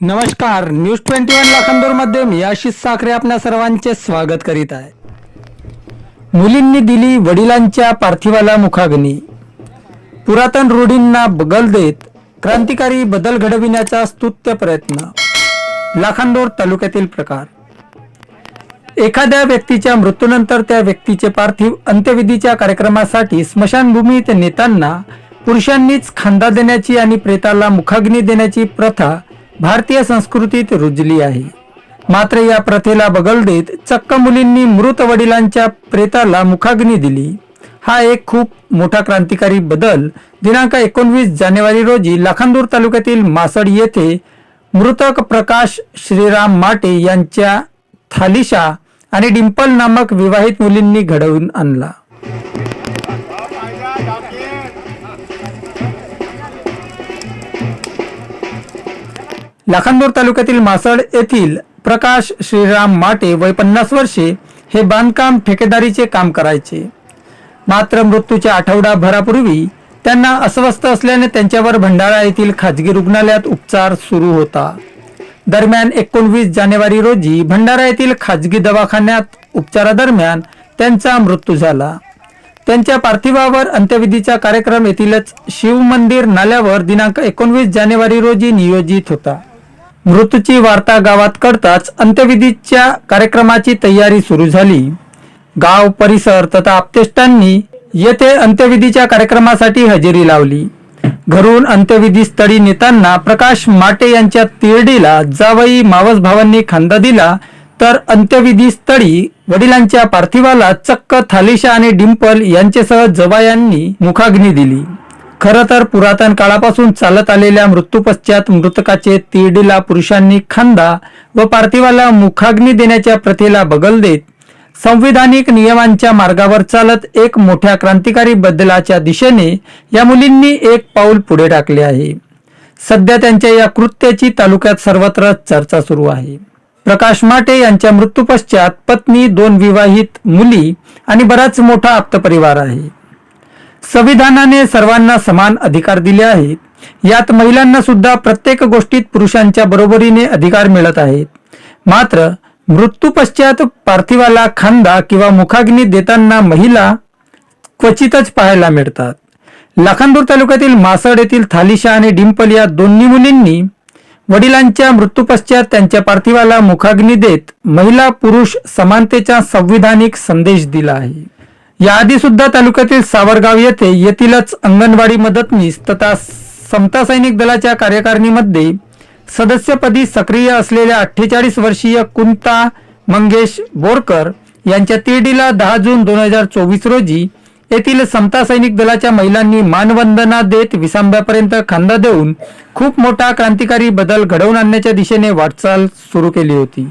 नमस्कार news twenty one लाखांदूरमध्ये मी आशिष साखरे आपल्या सर्वांचे स्वागत करीत आहे. मुलींनी दिली वडिलांच्या पार्थिवाला मुखाग्नी. पुरातन रूढींना बगल देत क्रांतिकारी बदल घडविण्याचा स्तुत्य प्रयत्न. लाखांदूर तालुक्यातील प्रकार. एखाद्या व्यक्तीच्या मृत्यूनंतर त्या व्यक्तीचे पार्थिव अंत्यविधीच्या कार्यक्रमासाठी स्मशानभूमीत नेताना पुरुषांनीच खांदा देण्याची आणि प्रेताला मुखाग्नी देण्याची प्रथा भारतीय संस्कृतीत रुजली आहे. मात्र या प्रथेला बगल देत चक्क मुलींनी मृत वडिलांच्या प्रेताला मुखाग्नी दिली. हा एक खूप मोठा क्रांतिकारी बदल. दिनांक एकोणवीस जानेवारी रोजी लाखांदूर तालुक्यातील मासड येथे मृतक प्रकाश श्रीराम माटे यांच्या थालिशा आणि डिंपल नामक विवाहित मुलींनी घडवून आणला. लाखांदूर तालुक्यातील मासड येथील प्रकाश श्रीराम माटे वय पन्नास वर्षे हे बांधकाम ठेकेदारीचे काम करायचे. मात्र मृत्यूच्या आठवडाभरापूर्वी त्यांना अस्वस्थ असल्याने त्यांच्यावर भंडारा येथील खाजगी रुग्णालयात उपचार सुरू होता. दरम्यान एकोणवीस जानेवारी रोजी भंडारा येथील खाजगी दवाखान्यात उपचारादरम्यान त्यांचा मृत्यू झाला. त्यांच्या पार्थिवावर अंत्यविधीचा कार्यक्रम येथीलच शिवमंदिर नाल्यावर दिनांक एकोणवीस जानेवारी रोजी नियोजित होता. मृत्यूची वार्ता गावात कळताच अंत्यविधीच्या कार्यक्रमाची तयारी सुरू झाली. गाव परिसर तथा आप्तेष्टांनी येथे अंत्यविधीच्या कार्यक्रमासाठी हजेरी लावली. घरून अंत्यविधी स्थळी नेताना प्रकाश माटे यांच्या तिरडीला जावई मावस भावांनी खांदा दिला तर अंत्यविधी स्थळी वडिलांच्या पार्थिवाला चक्क थालिशा आणि डिंपल यांच्यासह जवायांनी मुखाग्नी दिली. खरं तर पुरातन काळापासून चालत आलेल्या मृत्यूपश्चात मृतकाचे तिरडीला पुरुषांनी खांदा व पार्थिवाला मुखाग्नी देण्याच्या प्रथेला बगल देत संविधानिक नियमांच्या मार्गावर चालत एक मोठ्या क्रांतिकारी बदलाच्या दिशेने या मुलींनी एक पाऊल पुढे टाकले आहे. सध्या त्यांच्या या कृत्याची तालुक्यात सर्वत्र चर्चा सुरू आहे. प्रकाश माटे यांच्या मृत्यूपश्चात पत्नी दोन विवाहित मुली आणि बराच मोठा आप्तपरिवार आहे. संविधानाने सर्वांना समान अधिकार दिले आहेत. यात महिलांना सुद्धा प्रत्येक गोष्टीत पुरुषांच्या बरोबरीने अधिकार मिळत आहेत. मात्र मृत्यूपश्चात पार्थिवाला खांदा किंवा मुखाग्नी देताना महिला क्वचितच पाहायला मिळतात. लाखांदूर तालुक्यातील मासड येथील थालिशा आणि डिंपल या दोन्ही मुलींनी वडिलांच्या मृत्यूपश्चात त्यांच्या पार्थिवाला मुखाग्नी देत महिला पुरुष समानतेचा संविधानिक संदेश दिला आहे. याआधी सुद्धा तालुक्यातील सावरगाव येथे येथीलच अंगणवाडी मदतनीस तथा समता सैनिक दलाच्या कार्यकारिणीमध्ये सदस्यपदी सक्रिय असलेल्या अठ्ठेचाळीस वर्षीय कुंता मंगेश बोरकर यांच्या तिरडीला दहा जून दोन हजार चोवीस रोजी येथील समता सैनिक दलाच्या महिलांनी मानवंदना देत विसांब्यापर्यंत खांदा देऊन खूप मोठा क्रांतिकारी बदल घडवून आणण्याच्या दिशेने वाटचाल सुरू केली होती.